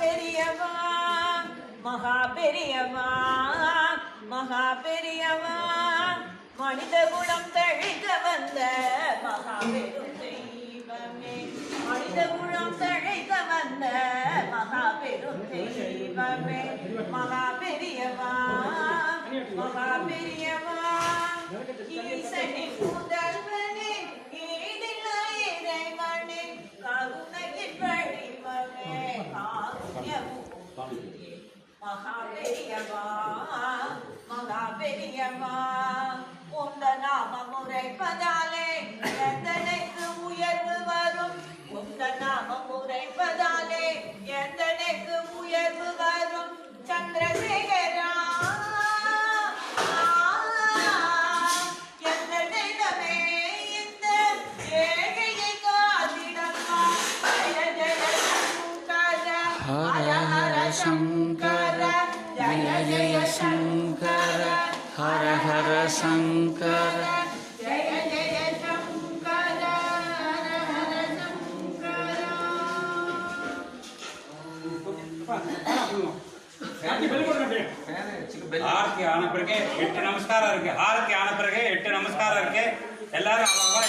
பெரியவா மகா பெரியவா மகா பெரியவா மனித குணம் தழைக்க வந்த மகா பெரும் தெய்வமே. மனித குணம் தழைக்க வந்த மகா பெரும் தெய்வமே. மகா பெரியவா மகா பெரியவா ஈசனின் காருண்யமூர்த்தியே மகா பெரியவா மகா பெரியவா உந்த நாம முறைப்பதாலே ஹர ஹர சங்கர ஜய ஜய சங்கர ஹர ஹர சங்கர ஆரத்தி ஆன பிறகு எட்டு நமஸ்காரம் இருக்கு. ஆரத்தி ஆன பிறகு எட்டு நமஸ்காரம் இருக்கு. எல்லாரும் அவ்வளவா